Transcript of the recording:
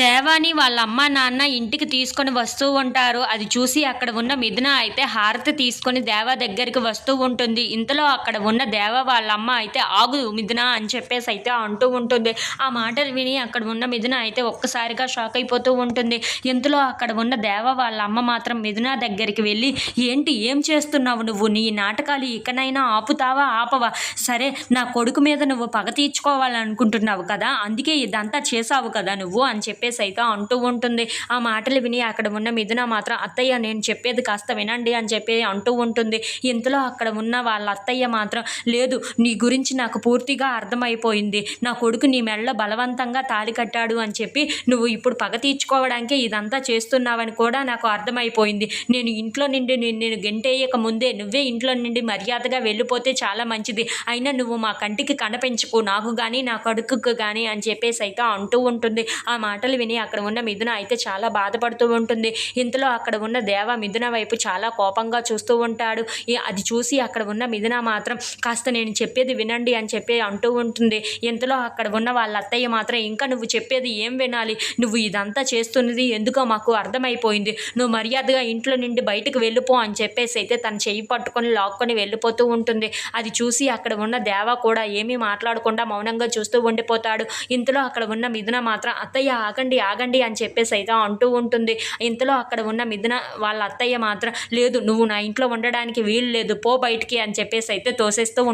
దేవాని వాళ్ళ అమ్మ నాన్న ఇంటికి తీసుకొని వస్తూ ఉంటారు. అది చూసి అక్కడ ఉన్న మిథున అయితే హారతి తీసుకొని దేవా దగ్గరికి వస్తూ ఉంటుంది. ఇంతలో అక్కడ ఉన్న దేవ వాళ్ళ అమ్మ అయితే ఆగు మిథున అని చెప్పేసి అయితే అంటూ ఉంటుంది. ఆ మాటలు విని అక్కడ ఉన్న మిథున అయితే ఒక్కసారిగా షాక్ అయిపోతూ ఉంటుంది. ఇంతలో అక్కడ ఉన్న దేవ వాళ్ళ అమ్మ మాత్రం మిథున దగ్గరికి వెళ్ళి ఏంటి ఏం చేస్తున్నావు నువ్వు? నీ నాటకాలు ఇకనైనా ఆపుతావా ఆపవా? సరే నా కొడుకు మీద నువ్వు పగ తీర్చుకోవాలనుకుంటున్నావు కదా అందుకే ఇదంతా చేసావు కదా నువ్వు అని చెప్పి చెప్పేసి అయితే అంటూ ఉంటుంది. ఆ మాటలు విని అక్కడ ఉన్న మిథున మాత్రం అత్తయ్య నేను చెప్పేది కాస్త వినండి అని చెప్పి అంటూ ఉంటుంది. ఇంతలో అక్కడ ఉన్న వాళ్ళ అత్తయ్య మాత్రం లేదు నీ గురించి నాకు పూర్తిగా అర్థమైపోయింది. నా కొడుకు నీ మెళ్ళ బలవంతంగా తాళి కట్టాడు అని చెప్పి నువ్వు ఇప్పుడు పగ తీర్చుకోవడానికే ఇదంతా చేస్తున్నావని కూడా నాకు అర్థమైపోయింది. నేను ఇంట్లో నుండి నేను గెంటేయక ముందే నువ్వే ఇంట్లో నుండి మర్యాదగా వెళ్ళిపోతే చాలా మంచిది. అయినా నువ్వు మా కంటికి కనిపించకు నాకు కానీ నా కొడుకుకు కానీ అని చెప్పేసి అయితే అంటూ ఉంటుంది. ఆ మాట మాటలు విని అక్కడ ఉన్న మిథున అయితే చాలా బాధపడుతూ ఉంటుంది. ఇంతలో అక్కడ ఉన్న దేవ మిథున వైపు చాలా కోపంగా చూస్తూ ఉంటాడు. అది చూసి అక్కడ ఉన్న మిథున మాత్రం కాస్త నేను చెప్పేది వినండి అని చెప్పి అంటూ ఉంటుంది. ఇంతలో అక్కడ ఉన్న వాళ్ళ అత్తయ్య మాత్రం ఇంకా నువ్వు చెప్పేది ఏం వినాలి? నువ్వు ఇదంతా చేస్తున్నది ఎందుకో మాకు అర్థమైపోయింది. నువ్వు మర్యాదగా ఇంట్లో నుండి బయటకు వెళ్ళిపో అని చెప్పేసి అయితే తన చెయ్యి పట్టుకొని లాక్కొని వెళ్ళిపోతూ ఉంటుంది. అది చూసి అక్కడ ఉన్న దేవ కూడా ఏమీ మాట్లాడకుండా మౌనంగా చూస్తూ ఉండిపోతాడు. ఇంతలో అక్కడ ఉన్న మిథున మాత్రం అత్తయ్య ఆగండి ఆగండి అని చెప్పేసి అయితే అంటూ ఉంటుంది. ఇంతలో అక్కడ ఉన్న మిథున వాళ్ళ అత్తయ్య మాత్రం లేదు నువ్వు నా ఇంట్లో ఉండడానికి వీలు లేదు పో బయటికి అని చెప్పేసి అయితే తోసేస్తూ ఉంటుంది